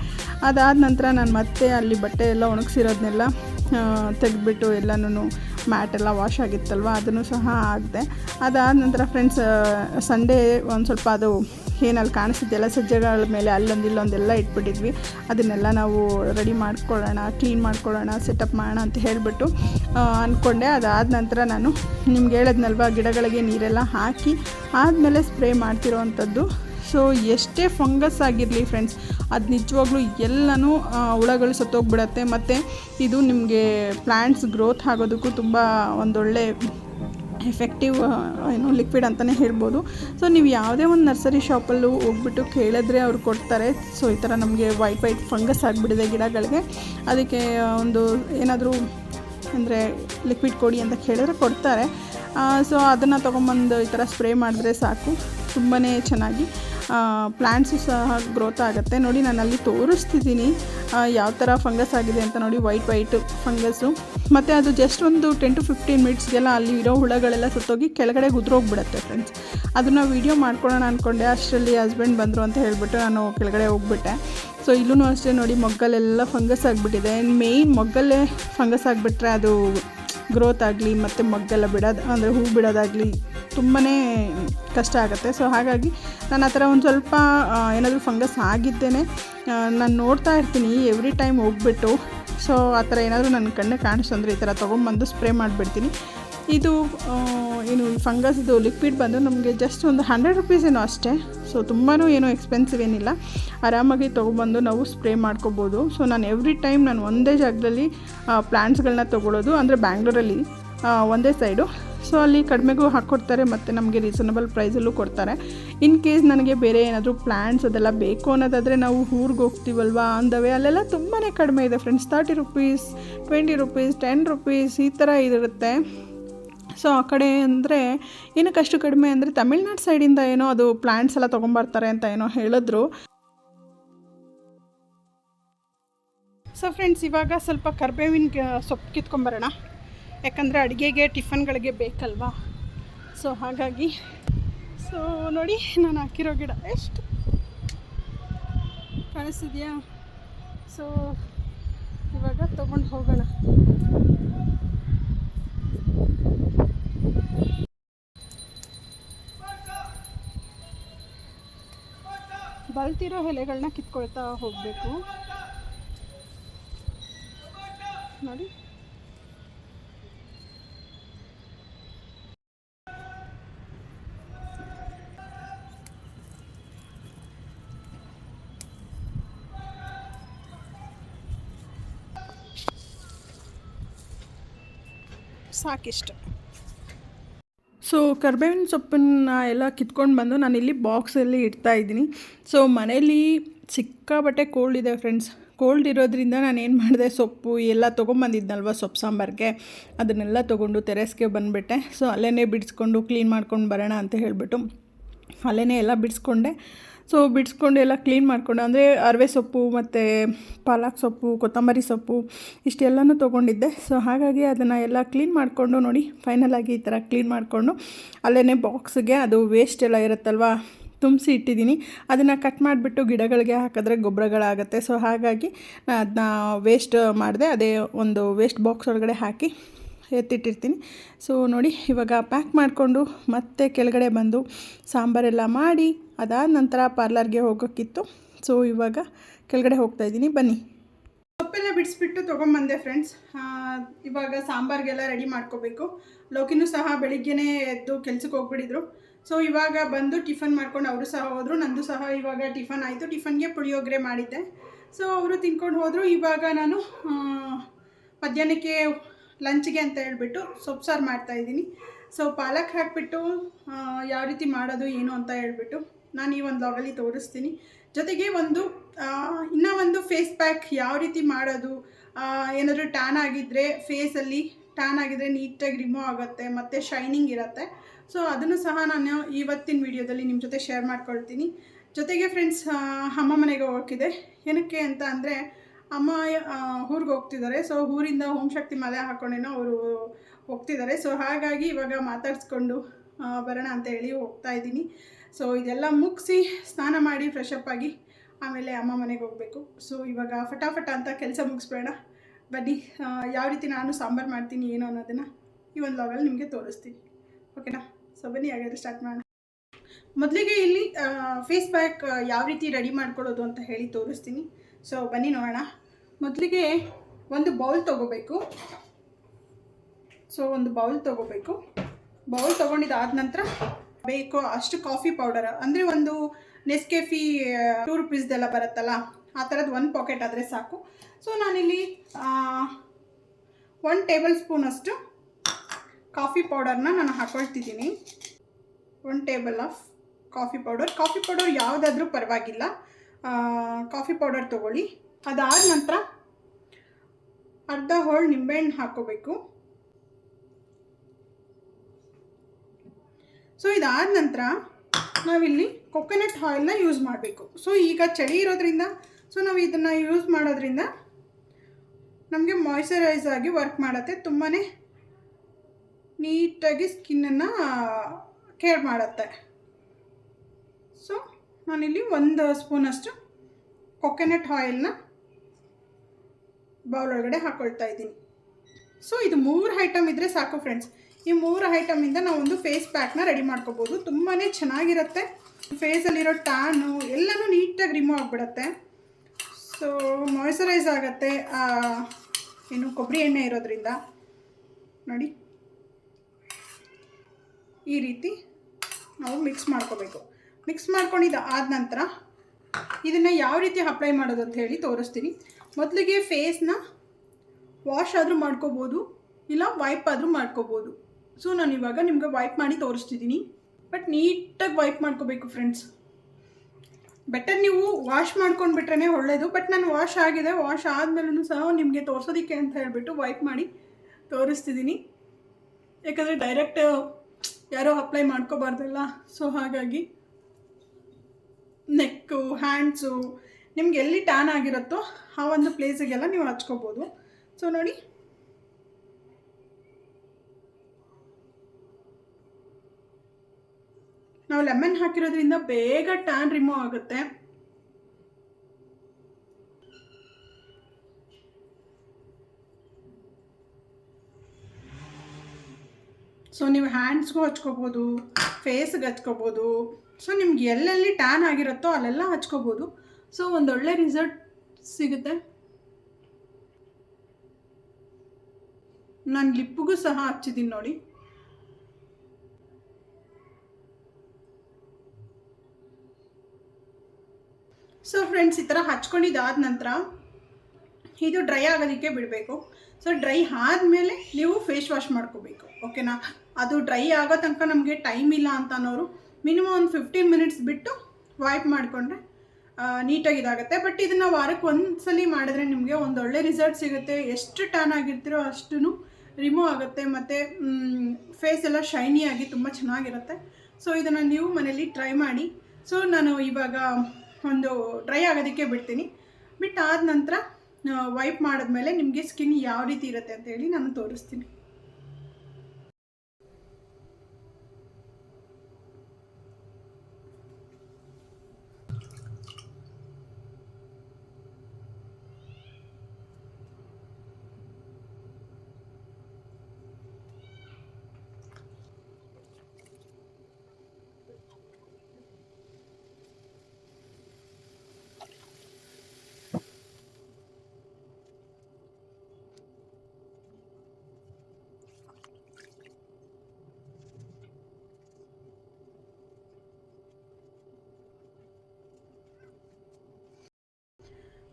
ಅದಾದ ನಂತರ ನಾನು ಮತ್ತೆ ಅಲ್ಲಿ ಬಟ್ಟೆ ಎಲ್ಲ ಒಣಗಿಸಿರೋದನ್ನೆಲ್ಲ ತೆಗೆದ್ಬಿಟ್ಟು ಎಲ್ಲನೂ ಮ್ಯಾಟ್ ಎಲ್ಲ ವಾಶ್ ಆಗಿತ್ತಲ್ವ? ಅದನ್ನು ಸಹ ಆಗಿದೆ ಅದಾದ ನಂತರ ಫ್ರೆಂಡ್ಸ್ ಸಂಡೇ ಒಂದು ಸ್ವಲ್ಪ ಅದು ಏನಲ್ಲಿ ಕಾಣಿಸಿದ್ದೆಲ್ಲ ಸಜ್ಜೆಗಳ ಮೇಲೆ ಅಲ್ಲೊಂದು ಇಲ್ಲೊಂದೆಲ್ಲ ಇಟ್ಬಿಟ್ಟಿದ್ವಿ. ಅದನ್ನೆಲ್ಲ ನಾವು ರೆಡಿ ಮಾಡ್ಕೊಳ್ಳೋಣ ಕ್ಲೀನ್ ಮಾಡ್ಕೊಳ್ಳೋಣ ಸೆಟಪ್ ಮಾಡೋಣ ಅಂತ ಹೇಳಿಬಿಟ್ಟು ಅಂದ್ಕೊಂಡೆ ಅದಾದ ನಂತರ ನಾನು ನಿಮ್ಗೆ ಹೇಳಿದ್ನಲ್ವ, ಗಿಡಗಳಿಗೆ ನೀರೆಲ್ಲ ಹಾಕಿ, ಆದಮೇಲೆ ಸ್ಪ್ರೇ ಮಾಡ್ತಿರೋ ಅಂಥದ್ದು ಸೊ ಎಷ್ಟೇ ಫಂಗಸ್ ಆಗಿರಲಿ ಫ್ರೆಂಡ್ಸ್ ಅದು ನಿಜವಾಗ್ಲೂ ಎಲ್ಲನೂ ಹುಳಗಳು ಸತ್ತೋಗ್ಬಿಡತ್ತೆ. ಮತ್ತು ಇದು ನಿಮಗೆ ಪ್ಲ್ಯಾಂಟ್ಸ್ ಗ್ರೋತ್ ಆಗೋದಕ್ಕೂ ತುಂಬ ಒಂದೊಳ್ಳೆ ಎಫೆಕ್ಟಿವ್ ಏನು ಲಿಕ್ವಿಡ್ ಅಂತಲೇ ಹೇಳ್ಬೋದು. ಸೊ ನೀವು ಯಾವುದೇ ಒಂದು ನರ್ಸರಿ ಶಾಪಲ್ಲೂ ಹೋಗ್ಬಿಟ್ಟು ಕೇಳಿದ್ರೆ ಅವ್ರು ಕೊಡ್ತಾರೆ. ಸೊ ಈ ಥರ ನಮಗೆ ವೈಟ್ ವೈಟ್ ಫಂಗಸ್ ಆಗಿಬಿಟ್ಟಿದೆ ಗಿಡಗಳಿಗೆ. ಅದಕ್ಕೆ ಒಂದು ಏನಾದರೂ ಅಂದರೆ ಲಿಕ್ವಿಡ್ ಕೊಡಿ ಅಂತ ಕೇಳಿದ್ರೆ ಕೊಡ್ತಾರೆ. ಸೊ ಅದನ್ನು ತೊಗೊಂಬಂದು ಈ ಥರ ಸ್ಪ್ರೇ ಮಾಡಿದ್ರೆ ಸಾಕು. ತುಂಬಾ ಚೆನ್ನಾಗಿ. ಪ್ಲ್ಯಾಂಟ್ಸು ಸಹ ಗ್ರೋತ್ ಆಗುತ್ತೆ. ನೋಡಿ ನಾನು ಅಲ್ಲಿ ತೋರಿಸ್ತಿದ್ದೀನಿ ಯಾವ ಥರ ಫಂಗಸ್ ಆಗಿದೆ ಅಂತ ನೋಡಿ ವೈಟ್ ವೈಟ್ ಫಂಗಸ್ಸು ಮತ್ತು ಅದು ಜಸ್ಟ್ ಒಂದು ಟೆನ್ ಟು ಫಿಫ್ಟೀನ್ ಮಿನಿಟ್ಸ್ಗೆಲ್ಲ ಅಲ್ಲಿ ಇರೋ ಹುಳಗಳೆಲ್ಲ ಸುತ್ತೋಗಿ ಕೆಳಗಡೆ ಉದುರೋಗ್ಬಿಡುತ್ತೆ ಫ್ರೆಂಡ್ಸ್ ಅದನ್ನು ವೀಡಿಯೋ ಮಾಡ್ಕೊಳ್ಳೋಣ ಅಂದ್ಕೊಂಡೆ ಅಷ್ಟರಲ್ಲಿ ಹಸ್ಬೆಂಡ್ ಬಂದರು ಅಂತ ಹೇಳಿಬಿಟ್ಟು ನಾನು ಕೆಳಗಡೆ ಹೋಗ್ಬಿಟ್ಟೆ. ಸೊ ಇಲ್ಲೂ ಅಷ್ಟೇ ನೋಡಿ, ಮೊಗ್ಗಲೆಲ್ಲ ಫಂಗಸ್ ಆಗಿಬಿಟ್ಟಿದೆ. ಮೇಯ್ನ್ ಮೊಗ್ಗಲ್ಲೇ ಫಂಗಸ್ ಆಗಿಬಿಟ್ರೆ ಅದು ಗ್ರೋತ್ ಆಗಲಿ, ಮತ್ತು ಮೊಗ್ಗೆಲ್ಲ ಬಿಡೋದು, ಅಂದರೆ ಹೂ ಬಿಡೋದಾಗಲಿ ತುಂಬಾ ಕಷ್ಟ ಆಗುತ್ತೆ. ಸೊ ಹಾಗಾಗಿ ನಾನು ಆ ಥರ ಒಂದು ಸ್ವಲ್ಪ ಏನಾದರೂ ಫಂಗಸ್ ಆಗಿದ್ದೇನೆ ನಾನು ನೋಡ್ತಾ ಇರ್ತೀನಿ ಎವ್ರಿ ಟೈಮ್ ಹೋಗ್ಬಿಟ್ಟು. ಸೊ ಆ ಥರ ಏನಾದರೂ ನನ್ನ ಕಣ್ಣು ಅಂದರೆ ಈ ಥರ ತೊಗೊಂಬಂದು ಸ್ಪ್ರೇ ಮಾಡಿಬಿಡ್ತೀನಿ. ಇದು ಏನು ಫಂಗಸ್ ಇದು ಲಿಕ್ವಿಡ್ ಬಂದು ನಮಗೆ ಜಸ್ಟ್ ಒಂದು ಹಂಡ್ರೆಡ್ ರುಪೀಸ್ ಏನೋ ಅಷ್ಟೇ. ಸೊ ತುಂಬಾ ಏನೂ ಎಕ್ಸ್ಪೆನ್ಸಿವ್ ಏನಿಲ್ಲ. ಆರಾಮಾಗಿ ತೊಗೊಬಂದು ನಾವು ಸ್ಪ್ರೇ ಮಾಡ್ಕೋಬೋದು. ಸೊ ನಾನು ಎವ್ರಿ ಟೈಮ್ ನಾನು ಒಂದೇ ಜಾಗದಲ್ಲಿ ಪ್ಲ್ಯಾಂಟ್ಸ್ಗಳನ್ನ ತೊಗೊಳ್ಳೋದು ಅಂದರೆ ಬ್ಯಾಂಗ್ಳೂರಲ್ಲಿ ಒಂದೇ ಸೈಡು ಸೊ ಅಲ್ಲಿ ಕಡಿಮೆಗೂ ಹಾಕ್ಕೊಡ್ತಾರೆ ಮತ್ತು ನಮಗೆ ರೀಸನಬಲ್ ಪ್ರೈಸಲ್ಲೂ ಕೊಡ್ತಾರೆ. ಇನ್ ಕೇಸ್ ನನಗೆ ಬೇರೆ ಏನಾದರೂ ಪ್ಲ್ಯಾನ್ಸ್ ಅದೆಲ್ಲ ಬೇಕು ಅನ್ನೋದಾದರೆ ನಾವು ಊರಿಗೆ ಹೋಗ್ತೀವಲ್ವಾ ಅಂದವೆ. ಅಲ್ಲೆಲ್ಲ ತುಂಬಾ ಕಡಿಮೆ ಇದೆ friends thirty rupees twenty rupees ten rupees ಈ ಥರ ಇರುತ್ತೆ. ಸೊ ಆ ಕಡೆ ಅಂದರೆ ಏನಕ್ಕೆ ಅಷ್ಟು ಕಡಿಮೆ ಅಂದರೆ ತಮಿಳ್ನಾಡು ಸೈಡಿಂದ ಏನೋ ಅದು ಪ್ಲ್ಯಾಂಟ್ಸ್ ಎಲ್ಲ ತೊಗೊಂಬರ್ತಾರೆ ಅಂತ ಏನೋ ಹೇಳಿದ್ರು. ಸೊ ಫ್ರೆಂಡ್ಸ್ ಇವಾಗ ಸ್ವಲ್ಪ ಕರ್ಬೇವಿನ ಸೊಪ್ಪು ಕಿತ್ಕೊಂಬರೋಣ. ಯಾಕಂದರೆ ಅಡುಗೆಗೆ, ಟಿಫನ್ಗಳಿಗೆ ಬೇಕಲ್ವಾ? ಸೊ ಹಾಗಾಗಿ ಸೊ ನೋಡಿ, ನಾನು ಹಾಕಿರೋ ಗಿಡ ಎಷ್ಟು ಕಾಣಿಸ್ತಿದೆಯಾ ಸೊ ಇವಾಗ ತೊಗೊಂಡು ಹೋಗೋಣ. ಬಲ್ತಿರೋ ಎಲೆಗಳನ್ನ ಕಿತ್ಕೊಳ್ತಾ ಹೋಗಬೇಕು. ನೋಡಿ. ಸಾಕಿಷ್ಟು. ಸೊ ಕರ್ಬೇವಿನ ಸೊಪ್ಪನ್ನ ಎಲ್ಲ ಕಿತ್ಕೊಂಡು ಬಂದು ನಾನಿಲ್ಲಿ ಬಾಕ್ಸಲ್ಲಿ ಇಡ್ತಾ ಇದ್ದೀನಿ. ಸೊ ಮನೇಲಿ ಸಿಕ್ಕಾಬಟ್ಟೆ ಕೋಲ್ಡ್ ಇದೆ ಫ್ರೆಂಡ್ಸ್ ಕೋಲ್ಡ್ ಇರೋದ್ರಿಂದ ನಾನು ಏನು ಮಾಡಿದೆ, ಸೊಪ್ಪು ಎಲ್ಲ ತೊಗೊಂಬಂದಿದ್ನಲ್ವ ಸೊಪ್ಪು ಸಾಂಬಾರಿಗೆ. ಅದನ್ನೆಲ್ಲ ತೊಗೊಂಡು ತೆರೆಸ್ಗೆ ಬಂದುಬಿಟ್ಟೆ. ಸೊ ಅಲ್ಲೇ ಬಿಡಿಸ್ಕೊಂಡು ಕ್ಲೀನ್ ಮಾಡ್ಕೊಂಡು ಬರೋಣ ಅಂತ ಹೇಳಿಬಿಟ್ಟು ಅಲ್ಲೇ ಎಲ್ಲ ಬಿಡಿಸ್ಕೊಂಡೆ. ಸೊ ಬಿಡಿಸ್ಕೊಂಡು ಎಲ್ಲ ಕ್ಲೀನ್ ಮಾಡಿಕೊಂಡು. ಅಂದರೆ ಅರವೆ ಸೊಪ್ಪು ಮತ್ತು ಪಾಲಕ್ ಸೊಪ್ಪು, ಕೊತ್ತಂಬರಿ ಸೊಪ್ಪು, ಇಷ್ಟೆಲ್ಲನೂ ತೊಗೊಂಡಿದ್ದೆ. ಸೊ ಹಾಗಾಗಿ ಅದನ್ನು ಎಲ್ಲ ಕ್ಲೀನ್ ಮಾಡಿಕೊಂಡು ನೋಡಿ ಫೈನಲಾಗಿ ಈ ಥರ ಕ್ಲೀನ್ ಮಾಡಿಕೊಂಡು ಅಲ್ಲೇ ಬಾಕ್ಸ್ಗೆ ಅದು ವೇಸ್ಟ್ ಎಲ್ಲ ಇರುತ್ತಲ್ವಾ, ತುಂಬಿಸಿ ಇಟ್ಟಿದ್ದೀನಿ. ಅದನ್ನು ಕಟ್ ಮಾಡಿಬಿಟ್ಟು ಗಿಡಗಳಿಗೆ ಹಾಕಿದ್ರೆ ಗೊಬ್ಬರಗಳಾಗತ್ತೆ. ಸೊ ಹಾಗಾಗಿ ನಾನು ಅದನ್ನ ವೇಸ್ಟ್ ಮಾಡಿದೆ. ಅದೇ ಒಂದು ವೇಸ್ಟ್ ಬಾಕ್ಸ್ ಒಳಗಡೆ ಹಾಕಿ ಎತ್ತಿಟ್ಟಿರ್ತೀನಿ. ಸೊ ನೋಡಿ, ಇವಾಗ ಪ್ಯಾಕ್ ಮಾಡಿಕೊಂಡು ಮತ್ತೆ ಕೆಳಗಡೆ ಬಂದು ಸಾಂಬಾರೆಲ್ಲ ಮಾಡಿ, ಅದಾದ ನಂತರ ಪಾರ್ಲರ್ಗೆ ಹೋಗೋಕ್ಕಿತ್ತು. ಸೊ ಇವಾಗ ಕೆಳಗಡೆ ಹೋಗ್ತಾ ಇದ್ದೀನಿ. ಬನ್ನಿ. ಸೊಪ್ಪೆಲ್ಲ ಬಿಡಿಸ್ಬಿಟ್ಟು ತೊಗೊಂಬಂದೆ ಫ್ರೆಂಡ್ಸ್ ಇವಾಗ ಸಾಂಬಾರಿಗೆಲ್ಲ ರೆಡಿ ಮಾಡ್ಕೋಬೇಕು. ಲೋಕಿನೂ ಸಹ ಬೆಳಿಗ್ಗೆನೇ ಎದ್ದು ಕೆಲ್ಸಕ್ಕೆ ಹೋಗ್ಬಿಟ್ಟಿದ್ರು ಸೊ ಇವಾಗ ಬಂದು ಟಿಫನ್ ಮಾಡ್ಕೊಂಡು ಅವರು ಸಹ ಹೋದರು. ನಂದು ಸಹ ಇವಾಗ ಟಿಫನ್ ಆಯಿತು. ಟಿಫನ್ಗೆ ಪುಳಿಯೋಗರೆ ಮಾಡಿದ್ದೆ. ಸೊ ಅವರು ತಿನ್ಕೊಂಡು ಹೋದರು. ಇವಾಗ ನಾನು ಮಧ್ಯಾಹ್ನಕ್ಕೆ ಲಂಚ್ಗೆ ಅಂತ ಹೇಳ್ಬಿಟ್ಟು ಸೊಪ್ಪು ಸಾರು ಮಾಡ್ತಾಯಿದ್ದೀನಿ ಸೊ ಪಾಲಕ್ ಹಾಕಿಬಿಟ್ಟು ಯಾವ ರೀತಿ ಮಾಡೋದು, ಏನು ಅಂತ ಹೇಳ್ಬಿಟ್ಟು ನಾನು ಈ ಒಂದು ಲಾಗಲ್ಲಿ ತೋರಿಸ್ತೀನಿ. ಜೊತೆಗೆ ಒಂದು ಇನ್ನೂ ಒಂದು ಫೇಸ್ ಪ್ಯಾಕ್ ಯಾವ ರೀತಿ ಮಾಡೋದು ಏನಾದರೂ ಟ್ಯಾನ್ ಆಗಿದ್ದರೆ ಫೇಸಲ್ಲಿ ಟ್ಯಾನ್ ಆಗಿದ್ರೆ ನೀಟಾಗಿ ರಿಮೂವ್ ಆಗುತ್ತೆ, ಮತ್ತು ಶೈನಿಂಗ್ ಇರುತ್ತೆ. ಸೊ ಅದನ್ನು ಸಹ ನಾನು ಇವತ್ತಿನ ವಿಡಿಯೋದಲ್ಲಿ ನಿಮ್ಮ ಜೊತೆ ಶೇರ್ ಮಾಡ್ಕೊಳ್ತೀನಿ. ಜೊತೆಗೆ ಫ್ರೆಂಡ್ಸ್ ಅಮ್ಮ ಮನೆಗೆ ಹೋಗೋಕ್ಕಿದೆ ಏನಕ್ಕೆ ಅಂತ ಅಂದರೆ ಅಮ್ಮ ಊರಿಗೆ ಹೋಗ್ತಿದ್ದಾರೆ ಸೊ ಊರಿಂದ ಓಂ ಶಕ್ತಿ ಮಲೆ ಹಾಕೊಂಡೇನೋ ಅವರು ಹೋಗ್ತಿದ್ದಾರೆ ಸೊ ಹಾಗಾಗಿ ಇವಾಗ ಮಾತಾಡಿಸ್ಕೊಂಡು ಬರೋಣ ಅಂತ ಹೇಳಿ ಹೋಗ್ತಾ ಇದ್ದೀನಿ. ಸೊ ಇದೆಲ್ಲ ಮುಗಿಸಿ ಸ್ನಾನ ಮಾಡಿ ಫ್ರೆಶ್ ಅಪ್ ಆಗಿ ಆಮೇಲೆ ಅಮ್ಮ ಮನೆಗೆ ಹೋಗಬೇಕು. ಸೊ ಇವಾಗ ಫಟಾಫಟ ಅಂತ ಕೆಲಸ ಮುಗಿಸ್ಬೇಡ. ಬನ್ನಿ ಯಾವ ರೀತಿ ನಾನು ಸಾಂಬಾರು ಮಾಡ್ತೀನಿ, ಏನು ಅನ್ನೋದನ್ನು ಈ ಒಂದು ಲಾಗಲ್ಲಿ ನಿಮಗೆ ತೋರಿಸ್ತೀನಿ. ಓಕೆನಾ ಸೊ ಬನ್ನಿ, ಹಾಗಾದ್ರೆ ಸ್ಟಾರ್ಟ್ ಮಾಡೋಣ. ಮೊದಲಿಗೆ ಇಲ್ಲಿ ಫೇಸ್ ಪ್ಯಾಕ್ ಯಾವ ರೀತಿ ರೆಡಿ ಮಾಡ್ಕೊಳ್ಳೋದು ಅಂತ ಹೇಳಿ ತೋರಿಸ್ತೀನಿ. ಸೊ ಬನ್ನಿ ನೋಡೋಣ. ಮೊದಲಿಗೆ ಒಂದು ಬೌಲ್ ತೊಗೋಬೇಕು. ಸೊ ಒಂದು ಬೌಲ್ ತೊಗೋಬೇಕು. ಬೌಲ್ ತೊಗೊಂಡಿದ್ದಾದ ನಂತರ ಬೇಕು ಅಷ್ಟು ಕಾಫಿ ಪೌಡರ್ ಅಂದರೆ ಒಂದು ನೆಸ್ಕೆಫಿ ಟೂ ರುಪೀಸ್ದೆಲ್ಲ ಬರುತ್ತಲ್ಲ, ಆ ಥರದ್ದು ಒಂದು ಪಾಕೆಟ್ ಆದರೆ ಸಾಕು. ಸೊ ನಾನಿಲ್ಲಿ ಒನ್ ಟೇಬಲ್ ಸ್ಪೂನಷ್ಟು ಕಾಫಿ ಪೌಡರ್ನ ನಾನು ಹಾಕೊಳ್ತಿದ್ದೀನಿ. One table of coffee powder coffee powder ಯಾವುದಾದ್ರೂ ಪರವಾಗಿಲ್ಲ. ಕಾಫಿ ಪೌಡರ್ ತೊಗೊಳ್ಳಿ. ಅದಾದ ನಂತರ ಅರ್ಧ ಹೋಳು ನಿಂಬೆಹಣ್ಣು ಹಾಕ್ಕೋಬೇಕು ಸೊ ಇದಾದ ನಂತರ ನಾವಿಲ್ಲಿ ಕೊಕೊನಟ್ ಆಯಿಲ್ನ ಯೂಸ್ ಮಾಡಬೇಕು. ಸೊ ಈಗ ಚಳಿ ಇರೋದ್ರಿಂದ ಸೊ ನಾವು ಇದನ್ನು ಯೂಸ್ ಮಾಡೋದ್ರಿಂದ ನಮಗೆ ಮಾಯ್ಚರೈಸ್ ಆಗಿ ವರ್ಕ್ ಮಾಡುತ್ತೆ. ತುಂಬಾ ನೀಟಾಗಿ ಸ್ಕಿನ್ನನ್ನು ಕೇರ್ ಮಾಡುತ್ತೆ. ಸೊ ನಾನಿಲ್ಲಿ ಒಂದು ಸ್ಪೂನಷ್ಟು ಕೊಕೊನಟ್ ಆಯಿಲ್ನ ಬೌಲ್ ಒಳಗಡೆ ಹಾಕ್ಕೊಳ್ತಾ ಇದ್ದೀನಿ. ಸೊ ಇದು ಮೂರು ಐಟಮ್ ಇದ್ದರೆ ಸಾಕು ಫ್ರೆಂಡ್ಸ್ ಈ ಮೂರು ಐಟಮಿಂದ ನಾವು ಒಂದು ಫೇಸ್ ಪ್ಯಾಕ್ನ ರೆಡಿ ಮಾಡ್ಕೋಬೋದು. ತುಂಬಾ ಚೆನ್ನಾಗಿರುತ್ತೆ. ಫೇಸಲ್ಲಿರೋ ಟ್ಯಾನು ಎಲ್ಲನೂ ನೀಟಾಗಿ ರಿಮೂವ್ ಆಗಿಬಿಡತ್ತೆ. ಸೊ ಮಾಯ್ಚರೈಸ್ ಆಗುತ್ತೆ. ಏನು ಕೊಬ್ಬರಿ ಎಣ್ಣೆ ಇರೋದ್ರಿಂದ. ನೋಡಿ. ಈ ರೀತಿ ನಾವು ಮಿಕ್ಸ್ ಮಾಡ್ಕೋಬೇಕು. ಮಿಕ್ಸ್ ಮಾಡ್ಕೊಂಡಿದ್ದು ಆದ ನಂತರ ಇದನ್ನು ಯಾವ ರೀತಿ ಅಪ್ಲೈ ಮಾಡೋದು ಅಂತ ಹೇಳಿ ತೋರಿಸ್ತೀನಿ. ಮೊದಲಿಗೆ ಫೇಸ್ನ ವಾಶ್ ಆದರೂ ಮಾಡ್ಕೋಬೋದು, ಇಲ್ಲ ವೈಪ್ ಆದರೂ ಮಾಡ್ಕೋಬೋದು. ಸೊ ನಾನು ಇವಾಗ ನಿಮ್ಗೆ ವೈಪ್ ಮಾಡಿ ತೋರಿಸ್ತಿದ್ದೀನಿ ಬಟ್ ನೀಟಾಗಿ ವೈಪ್ ಮಾಡ್ಕೋಬೇಕು ಫ್ರೆಂಡ್ಸ್ ಬೆಟರ್ ನೀವು ವಾಶ್ ಮಾಡ್ಕೊಂಡ್ಬಿಟ್ರೆ ಒಳ್ಳೆಯದು ಬಟ್ ನಾನು ವಾಶ್ ಆಗಿದೆ ವಾಶ್ ಆದಮೇಲೂ ಸಹ ನಿಮಗೆ ತೋರಿಸೋದಕ್ಕೆ ಅಂತ ಹೇಳಿಬಿಟ್ಟು ವೈಪ್ ಮಾಡಿ ತೋರಿಸ್ತಿದ್ದೀನಿ ಯಾಕಂದರೆ ಡೈರೆಕ್ಟ್ ಯಾರೋ ಅಪ್ಲೈ ಮಾಡ್ಕೋಬಾರ್ದಲ್ಲ. ಸೊ ಹಾಗಾಗಿ ನೆಕ್ಕು, ಹ್ಯಾಂಡ್ಸು, ನಿಮ್ಗೆ ಎಲ್ಲಿ ಟ್ಯಾನ್ ಆಗಿರುತ್ತೋ ಆ ಒಂದು ಪ್ಲೇಸಿಗೆಲ್ಲ ನೀವು ಹಚ್ಕೋಬೋದು. ಸೊ ನೋಡಿ. ನಾವು ಲೆಮನ್ ಹಾಕಿರೋದ್ರಿಂದ ಬೇಗ ಟ್ಯಾನ್ ರಿಮೂವ್ ಆಗುತ್ತೆ. ಸೊ ನೀವು ಹ್ಯಾಂಡ್ಸ್ಗೂ ಹಚ್ಕೋಬೋದು ಫೇಸ್ಗೆ ಹಚ್ಕೋಬೋದು. ಸೊ ನಿಮ್ಗೆ ಎಲ್ಲೆಲ್ಲಿ ಟ್ಯಾನ್ ಆಗಿರುತ್ತೋ ಅಲ್ಲೆಲ್ಲ ಹಚ್ಕೋಬೋದು. ಸೊ ಒಂದೊಳ್ಳೆ ರಿಸಲ್ಟ್ ಸಿಗುತ್ತೆ. ನಾನು ಲಿಪ್ಪಿಗೂ ಸಹ ಹಚ್ಚಿದ್ದೀನಿ ನೋಡಿ. ಸೊ ಫ್ರೆಂಡ್ಸ್ ಈ ಥರ ಹಚ್ಕೊಂಡಿದ್ದಾದ ನಂತರ ಇದು ಡ್ರೈ ಆಗೋದಕ್ಕೆ ಬಿಡಬೇಕು. ಸೊ ಡ್ರೈ ಆದಮೇಲೆ ನೀವು ಫೇಸ್ ವಾಶ್ ಮಾಡ್ಕೋಬೇಕು ಓಕೆನಾ ಅದು ಡ್ರೈ ಆಗೋ ತನಕ ನಮಗೆ ಟೈಮ್ ಇಲ್ಲ ಅಂತ ಅನ್ನೋರು ಮಿನಿಮಮ್ ಒಂದು ಫಿಫ್ಟೀನ್ ಮಿನಿಟ್ಸ್ ಬಿಟ್ಟು ವೈಪ್ ಮಾಡಿಕೊಂಡ್ರೆ ನೀಟಾಗಿ ಇದಾಗುತ್ತೆ. ಬಟ್ ಇದನ್ನು ವಾರಕ್ಕೆ ಒಂದ್ಸಲಿ ಮಾಡಿದ್ರೆ ನಿಮಗೆ ಒಂದು ಒಳ್ಳೆ ರಿಸಲ್ಟ್ ಸಿಗುತ್ತೆ. ಎಷ್ಟು ಟ್ಯಾನ್ ಆಗಿರ್ತೀರೋ ಅಷ್ಟು ರಿಮೂವ್ ಆಗುತ್ತೆ. ಮತ್ತು ಫೇಸ್ ಎಲ್ಲ ಆಗಿ ತುಂಬ ಚೆನ್ನಾಗಿರುತ್ತೆ. ಸೊ ಇದನ್ನು ನೀವು ಮನೇಲಿ ಟ್ರೈ ಮಾಡಿ. ಸೊ ನಾನು ಇವಾಗ ಒಂದು ಡ್ರೈ ಆಗೋದಕ್ಕೆ ಬಿಡ್ತೀನಿ. ಬಿಟ್ಟು ಆದ ನಂತರ ವೈಪ್ ಮಾಡಿದ್ಮೇಲೆ ನಿಮಗೆ ಸ್ಕಿನ್ ಯಾವ ರೀತಿ ಇರುತ್ತೆ ಅಂತ ಹೇಳಿ ನಾನು ತೋರಿಸ್ತೀನಿ.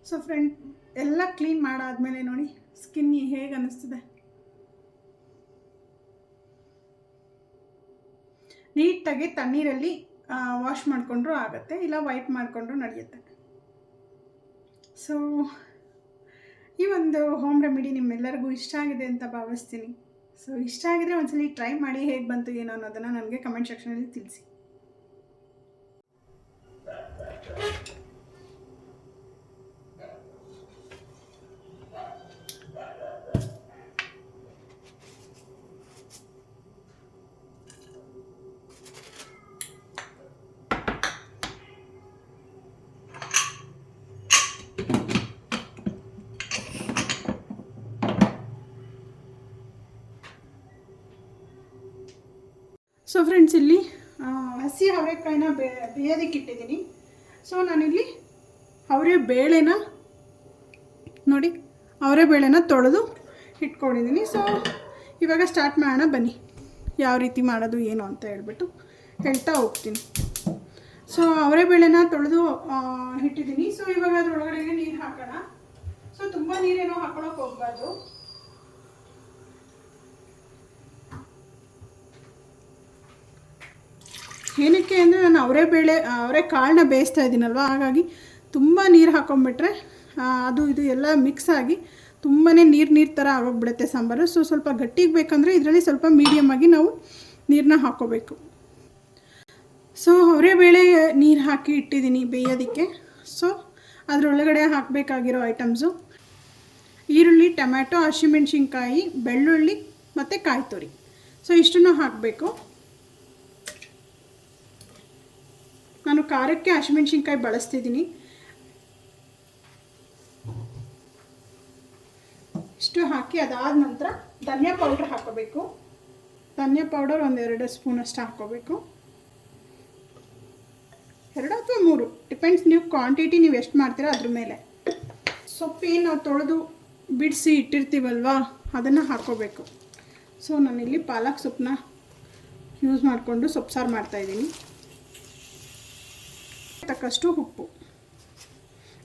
ಸೊ ಫ್ರೆಂಡ್ ಎಲ್ಲ ಕ್ಲೀನ್ ಮಾಡಾದ್ಮೇಲೆ ನೋಡಿ ಸ್ಕಿನ್ ಹೇಗೆ ಅನ್ನಿಸ್ತಿದೆ? ನೀಟಾಗಿ ತಣ್ಣೀರಲ್ಲಿ ವಾಶ್ ಮಾಡಿಕೊಂಡ್ರೂ ಆಗುತ್ತೆ, ಇಲ್ಲ ವೈಪ್ ಮಾಡಿಕೊಂಡ್ರೂ ನಡೆಯುತ್ತೆ. ಸೊ ಈ ಒಂದು ಹೋಮ್ ರೆಮಿಡಿ ನಿಮ್ಮೆಲ್ಲರಿಗೂ ಇಷ್ಟ ಆಗಿದೆ ಅಂತ ಭಾವಿಸ್ತೀನಿ. ಸೊ ಇಷ್ಟ ಆಗಿದ್ರೆ ಒಂದ್ಸಲಿ ಟ್ರೈ ಮಾಡಿ ಹೇಗೆ ಬಂತು ಏನೋ ಅನ್ನೋದನ್ನು ನನಗೆ ಕಮೆಂಟ್ ಸೆಕ್ಷನಲ್ಲಿ ತಿಳಿಸಿ. ಫ್ರೆಂಡ್ಸ್ ಇಲ್ಲಿ? ಹಸಿ ಅವರೆಕಾಯಿನ ಬೇ, ಬೇಯೋದಕ್ಕೆ ಇಟ್ಟಿದ್ದೀನಿ. ಸೊ ನಾನಿಲ್ಲಿ ಅವರೇ ಬೇಳೆನ ನೋಡಿ, ಅವರೇ ಬೇಳೆನ ತೊಳೆದು ಇಟ್ಕೊಂಡಿದ್ದೀನಿ. ಸೊ ಇವಾಗ ಸ್ಟಾರ್ಟ್ ಮಾಡೋಣ, ಬನ್ನಿ. ಯಾವ ರೀತಿ ಮಾಡೋದು, ಏನು ಅಂತ ಹೇಳ್ಬಿಟ್ಟು ಹೇಳ್ತಾ ಹೋಗ್ತೀನಿ. ಸೊ ಅವರೇ ಬೇಳೆನ ತೊಳೆದು ಇಟ್ಟಿದ್ದೀನಿ. ಸೊ ಇವಾಗ ಅದ್ರೊಳಗಡೆಗೆ ನೀರು ಹಾಕೋಣ. ಸೊ ತುಂಬ ನೀರೇನೋ ಹಾಕೊಳಕ್ಕೆ ಹೋಗ್ಬಾರ್ದು. ಏನಕ್ಕೆ ಅಂದರೆ ನಾನು ಅವರೇ ಬೇಳೆ, ಅವರೇ ಕಾಳನ್ನ ಬೇಯಿಸ್ತಾ ಇದ್ದೀನಲ್ವ? ಹಾಗಾಗಿ ತುಂಬ ನೀರು ಹಾಕೊಂಡ್ಬಿಟ್ರೆ ಅದು ಇದು ಎಲ್ಲ ಮಿಕ್ಸ್ ಆಗಿ ತುಂಬಾ ನೀರು ನೀರು ಥರ ಆಗೋಗ್ಬಿಡುತ್ತೆ ಸಾಂಬಾರು. ಸೊ ಸ್ವಲ್ಪ ಗಟ್ಟಿಗೆ ಬೇಕಂದರೆ ಇದರಲ್ಲಿ ಸ್ವಲ್ಪ ಮೀಡಿಯಮ್ ಆಗಿ ನಾವು ನೀರನ್ನ ಹಾಕೋಬೇಕು. ಸೊ ಅವರೇ ಬೇಳೆ ನೀರು ಹಾಕಿ ಇಟ್ಟಿದ್ದೀನಿ ಬೇಯೋದಕ್ಕೆ. ಸೊ ಅದರೊಳಗಡೆ ಹಾಕಬೇಕಾಗಿರೋ ಐಟಮ್ಸು ಈರುಳ್ಳಿ, ಟೊಮ್ಯಾಟೊ, ಹಸಿಮೆಣ್ಸಿನ್ಕಾಯಿ, ಬೆಳ್ಳುಳ್ಳಿ ಮತ್ತು ಕಾಯಿ ತುರಿ ಸೊ ಇಷ್ಟನ್ನು ಹಾಕಬೇಕು. ನಾನು ಖಾರಕ್ಕೆ ಹಸಿಮೆಣಸಿನ್ಕಾಯಿ ಬಳಸ್ತಿದ್ದೀನಿ. ಇಷ್ಟು ಹಾಕಿ ಅದಾದ ನಂತರ ಧನಿಯಾ ಪೌಡ್ರ್ ಹಾಕೋಬೇಕು. ಧನಿಯಾ ಪೌಡರ್ ಒಂದೆರಡು ಸ್ಪೂನಷ್ಟು ಹಾಕೋಬೇಕು. ಎರಡು ಅಥವಾ ಮೂರು ಡಿಪೆಂಡ್ಸ್ ನೀವು ಕ್ವಾಂಟಿಟಿ ನೀವು ಎಷ್ಟು ಮಾಡ್ತೀರಾ ಅದ್ರ ಮೇಲೆ. ಸೊಪ್ಪೇನು ನಾವು ತೊಳೆದು ಬಿಡಿಸಿ ಇಟ್ಟಿರ್ತೀವಲ್ವಾ, ಅದನ್ನು ಹಾಕೋಬೇಕು. ಸೊ ನಾನಿಲ್ಲಿ ಪಾಲಕ್ ಸೊಪ್ಪನ್ನ ಯೂಸ್ ಮಾಡಿಕೊಂಡು ಸೊಪ್ಪು ಸಾರು ಮಾಡ್ತಾಯಿದ್ದೀನಿ ತಕ್ಕಷ್ಟು ಉಪ್ಪು.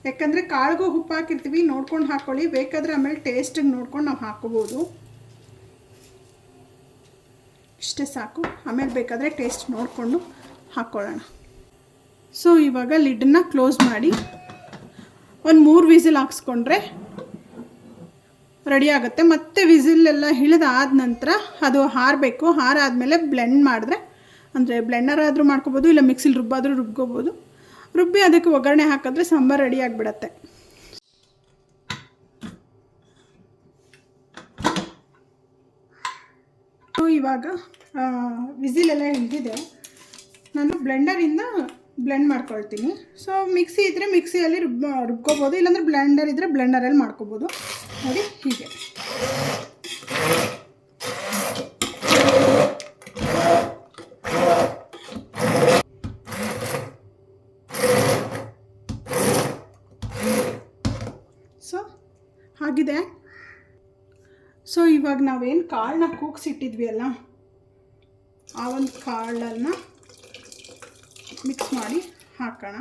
ಯಾಕಂದರೆ ಕಾಳಿಗೂ ಉಪ್ಪು ಹಾಕಿರ್ತೀವಿ, ನೋಡ್ಕೊಂಡು ಹಾಕ್ಕೊಳ್ಳಿ ಬೇಕಾದರೆ ಆಮೇಲೆ ಟೇಸ್ಟಿಗೆ ನೋಡ್ಕೊಂಡು ನಾವು ಹಾಕೋಬೋದು. ಇಷ್ಟೇ ಸಾಕು. ಆಮೇಲೆ ಬೇಕಾದರೆ ಟೇಸ್ಟ್ ನೋಡಿಕೊಂಡು ಹಾಕ್ಕೊಳ್ಳೋಣ ಸೊ ಇವಾಗ ಲಿಡ್ಡನ್ನ ಕ್ಲೋಸ್ ಮಾಡಿ ಒಂದು ಮೂರು ವಿಸಿಲ್ ಹಾಕ್ಸ್ಕೊಂಡ್ರೆ ರೆಡಿ ಆಗುತ್ತೆ. ಮತ್ತು ವಿಸಿಲೆಲ್ಲ ಇಳಿದಾದ ನಂತರ ಅದು ಹಾರಬೇಕು. ಹಾರಾದಮೇಲೆ ಬ್ಲೆಂಡ್ ಮಾಡಿದ್ರೆ, ಅಂದರೆ ಬ್ಲೆಂಡರ್ ಆದರೂ ಮಾಡ್ಕೋಬೋದು, ಇಲ್ಲ ಮಿಕ್ಸಿಲಿ ರುಬ್ಬಾದರೂ ರುಬ್ಕೋಬೋದು. ರುಬ್ಬಿ ಅದಕ್ಕೆ ಒಗ್ಗರಣೆ ಹಾಕಿದ್ರೆ ಸಾಂಬಾರು ರೆಡಿ ಆಗಿಬಿಡತ್ತೆ. ಇವಾಗ ವಿಸಿಲೆಲ್ಲ ಹಿಡಿದಿದೆ. ನಾನು ಬ್ಲೆಂಡರಿಂದ ಬ್ಲೆಂಡ್ ಮಾಡ್ಕೊಳ್ತೀನಿ. ಸೊ, ಮಿಕ್ಸಿ ಇದ್ದರೆ ಮಿಕ್ಸಿಯಲ್ಲಿ ರುಬ್ಬ, ರುಬ್ಕೋಬೋದು, ಇಲ್ಲಾಂದರೆ ಬ್ಲೆಂಡರ್ ಇದ್ದರೆ ಬ್ಲೆಂಡರಲ್ಲಿ ಮಾಡ್ಕೋಬೋದು. ನೋಡಿ, ಹೀಗೆ ಸೊ ಆಗಿದೆ. ಸೊ ಇವಾಗ ನಾವೇನು ಕಾಳನ್ನ ಕೂಗ್ಸಿಟ್ಟಿದ್ವಿ ಅಲ್ಲ ಆ ಒಂದು ಕಾಳನ್ನು ಮಿಕ್ಸ್ ಮಾಡಿ ಹಾಕೋಣ.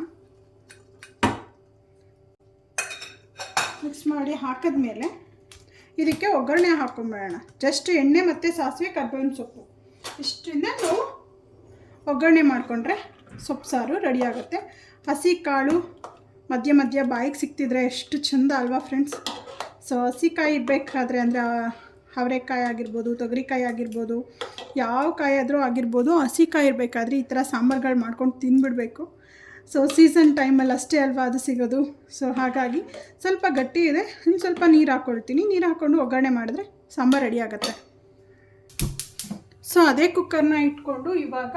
ಮಿಕ್ಸ್ ಮಾಡಿ ಹಾಕಿದ್ಮೇಲೆ ಇದಕ್ಕೆ ಒಗ್ಗರಣೆ ಹಾಕೊಂಬಿಡೋಣ ಜಸ್ಟ್ ಎಣ್ಣೆ ಮತ್ತು ಸಾಸಿವೆ, ಕರ್ಬೇವಿನ ಸೊಪ್ಪು. ಇಷ್ಟರಿಂದ ನಾವು ಒಗ್ಗರಣೆ ಮಾಡಿಕೊಂಡ್ರೆ ಸೊಪ್ಪು, ಸಾರು ರೆಡಿ ಆಗುತ್ತೆ. ಹಸಿ ಕಾಳು ಮಧ್ಯ ಮಧ್ಯ ಬಾಯಿಗೆ ಸಿಕ್ತಿದ್ರೆ ಎಷ್ಟು ಚಂದ ಅಲ್ವಾ ಫ್ರೆಂಡ್ಸ್ ಸೊ ಹಸಿಕಾಯಿ ಇಡಬೇಕಾದ್ರೆ ಅಂದರೆ ಅವರೆಕಾಯಿ ಆಗಿರ್ಬೋದು, ತೊಗರಿಕಾಯಿ ಆಗಿರ್ಬೋದು, ಯಾವ ಕಾಯಿ ಆದರೂ ಆಗಿರ್ಬೋದು, ಹಸಿಕಾಯಿ ಇರಬೇಕಾದ್ರೆ ಈ ಥರ ಸಾಂಬಾರುಗಳು ಮಾಡ್ಕೊಂಡು ತಿಂದ್ಬಿಡಬೇಕು ಸೊ ಸೀಸನ್ ಟೈಮಲ್ಲಿ ಅಷ್ಟೇ ಅಲ್ವಾ ಅದು ಸಿಗೋದು. ಸೊ ಹಾಗಾಗಿ ಸ್ವಲ್ಪ ಗಟ್ಟಿ ಇದೆ, ಇನ್ನು ಸ್ವಲ್ಪ ನೀರು ಹಾಕ್ಕೊಳ್ತೀನಿ ನೀರು ಹಾಕ್ಕೊಂಡು ಒಗ್ಗರಣೆ ಮಾಡಿದ್ರೆ ಸಾಂಬಾರು ರೆಡಿ ಆಗುತ್ತೆ. ಸೊ ಅದೇ ಕುಕ್ಕರ್ನ ಇಟ್ಕೊಂಡು ಇವಾಗ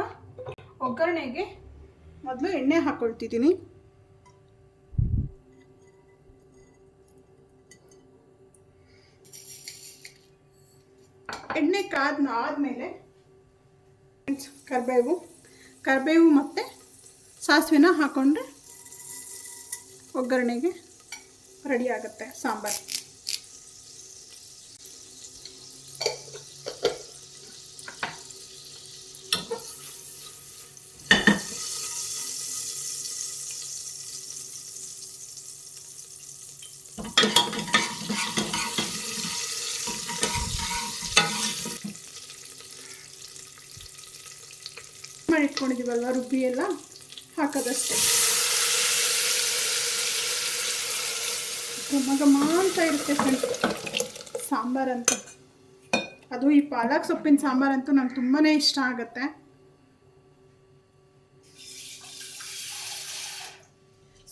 ಒಗ್ಗರಣೆಗೆ ಮೊದಲು ಎಣ್ಣೆ ಹಾಕ್ಕೊಳ್ತಿದ್ದೀನಿ ಎಣ್ಣೆ ಕಾದ ಆದಮೇಲೆ ಕರಿಬೇವು ಕರಿಬೇವು ಮತ್ತು ಸಾಸಿವೆನ ಹಾಕ್ಕೊಂಡ್ರೆ ಒಗ್ಗರಣೆಗೆ ರೆಡಿ ಆಗುತ್ತೆ ಸಾಂಬಾರು. ಇಟ್ಕೊಂಡಿದ್ದೀವಲ್ವ ರುಬ್ಬಿ ಎಲ್ಲ ಹಾಕೋದಷ್ಟೇ. ಘಮ ಘಮ ಅಂತ ಇರುತ್ತೆ ಫ್ರೆಂಡ್ಸ್. ಸಾಂಬಾರಂತೂ. ಅದು ಈ ಪಾಲಕ್ ಸೊಪ್ಪಿನ ಸಾಂಬಾರಂತೂ ನಂಗೆ ತುಂಬಾ ಇಷ್ಟ ಆಗುತ್ತೆ.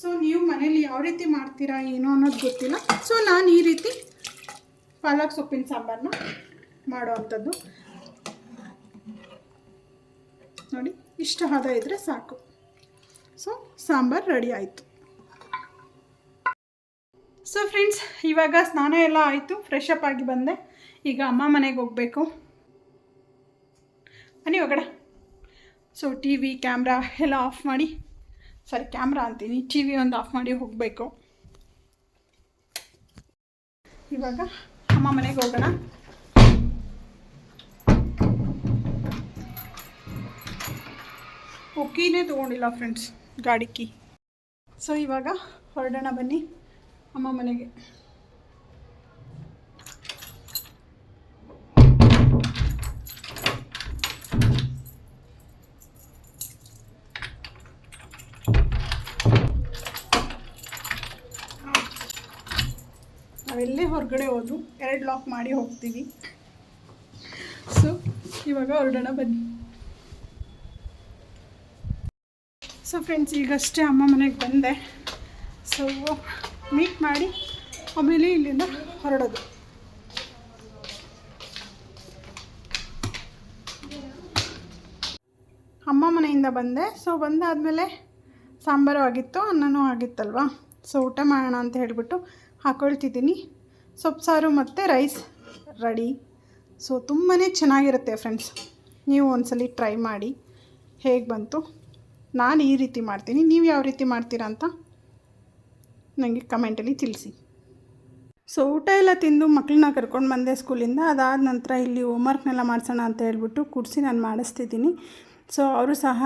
ಸೊ ನೀವು ಮನೇಲಿ ಯಾವ ರೀತಿ ಮಾಡ್ತೀರಾ, ಏನೋ ಅನ್ನೋದು ಗೊತ್ತಿಲ್ಲ. ಸೊ ನಾನು ಈ ರೀತಿ ಪಾಲಕ್ ಸೊಪ್ಪಿನ ಸಾಂಬಾರನ್ನ ಮಾಡೋ ಅಂಥದ್ದು. ನೋಡಿ. ಇಷ್ಟು ಹದ ಇದ್ದರೆ ಸಾಕು. ಸೊ ಸಾಂಬಾರು ರೆಡಿ ಆಯಿತು. ಸೊ ಫ್ರೆಂಡ್ಸ್ ಇವಾಗ ಸ್ನಾನ ಎಲ್ಲ ಆಯಿತು. ಫ್ರೆಶ್ ಅಪ್ ಆಗಿ ಬಂದೆ. ಈಗ ಅಮ್ಮ ಮನೆಗೆ ಹೋಗಬೇಕು. ಬನ್ನಿ ಹೋಗಡ ಸೊ ಟಿ ವಿ ಕ್ಯಾಮ್ರಾ ಎಲ್ಲ ಆಫ್ ಮಾಡಿ. ಸಾರಿ ಕ್ಯಾಮ್ರಾ ಅಂತೀನಿ. ಟಿ ವಿ ಒಂದು ಆಫ್ ಮಾಡಿ ಹೋಗಬೇಕು. ಇವಾಗ ಅಮ್ಮ ಮನೆಗೆ ಹೋಗೋಣ. ಕೀನೇ ತೊಗೊಂಡಿಲ್ಲ ಫ್ರೆಂಡ್ಸ್ ಗಾಡಿ ಕೀ ಸೊ ಇವಾಗ ಹೊರಡೋಣ ಬನ್ನಿ, ಅಮ್ಮ ಮನೆಗೆ. ನಾವೆಲ್ಲೇ ಹೊರಗಡೆ ಹೋದ್ರು, ಎರಡು ಲಾಕ್ ಮಾಡಿ ಹೋಗ್ತೀವಿ. ಸೊ ಇವಾಗ ಹೊರಡೋಣ ಬನ್ನಿ. ಸೊ ಫ್ರೆಂಡ್ಸ್ ಈಗಷ್ಟೇ ಅಮ್ಮ ಮನೆಗೆ ಬಂದೆ. ಸೊ ಮೀಟ್ ಮಾಡಿ ಆಮೇಲೆ ಇಲ್ಲಿಂದ ಹೊರಡೋದು. ಅಮ್ಮ ಮನೆಯಿಂದ ಬಂದೆ. ಸೊ ಬಂದಾದಮೇಲೆ ಸಾಂಬಾರು ಆಗಿತ್ತು, ಅನ್ನನೂ ಆಗಿತ್ತಲ್ವ? ಸೊ ಊಟ ಮಾಡೋಣ ಅಂತ ಹೇಳಿಬಿಟ್ಟು ಹಾಕೊಳ್ತಿದ್ದೀನಿ. ಸೊಪ್ಪು, ಸಾರು ಮತ್ತು ರೈಸ್ ರೆಡಿ ಸೊ ತುಂಬಾ ಚೆನ್ನಾಗಿರುತ್ತೆ ಫ್ರೆಂಡ್ಸ್ ನೀವು ಒಂದ್ಸಲಿ ಟ್ರೈ ಮಾಡಿ ಹೇಗೆ ಬಂತು? ನಾನು ಈ ರೀತಿ ಮಾಡ್ತೀನಿ, ನೀವು ಯಾವ ರೀತಿ ಮಾಡ್ತೀರಾ ಅಂತ ನನಗೆ ಕಮೆಂಟಲ್ಲಿ ತಿಳಿಸಿ. ಸೊ ಊಟ ಎಲ್ಲ ತಿಂದು ಮಕ್ಕಳನ್ನ ಕರ್ಕೊಂಡು ಬಂದೆ ಸ್ಕೂಲಿಂದ, ಅದಾದ ನಂತರ ಇಲ್ಲಿ ಹೋಮ್ವರ್ಕ್ನೆಲ್ಲ ಮಾಡಿಸೋಣ ಅಂತ ಹೇಳ್ಬಿಟ್ಟು ಕೂರಿಸಿ ನಾನು ಮಾಡಿಸ್ತಿದ್ದೀನಿ. ಸೊ ಅವರು ಸಹ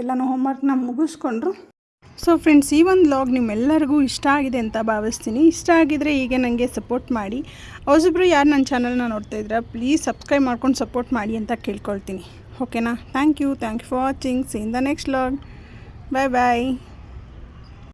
ಎಲ್ಲನೂ ಹೋಮ್ವರ್ಕ್ನ ಮುಗಿಸ್ಕೊಂಡ್ರು. ಸೊ ಫ್ರೆಂಡ್ಸ್ ಈ ಒಂದು ಲಾಗ್ ನಿಮ್ಮೆಲ್ಲರಿಗೂ ಇಷ್ಟ ಆಗಿದೆ ಅಂತ ಭಾವಿಸ್ತೀನಿ. ಇಷ್ಟ ಆಗಿದರೆ ಹೀಗೆ ನನಗೆ ಸಪೋರ್ಟ್ ಮಾಡಿ. ಹೊಸಬ್ರು ಯಾರು ನನ್ನ ಚಾನಲ್ನ ನೋಡ್ತಾ ಇದ್ದೀರಾ ಪ್ಲೀಸ್ ಸಬ್ಸ್ಕ್ರೈಬ್ ಮಾಡ್ಕೊಂಡು ಸಪೋರ್ಟ್ ಮಾಡಿ ಅಂತ ಕೇಳ್ಕೊಳ್ತೀನಿ. ಓಕೆನಾ thank you thank you for watching see in the next log bye bye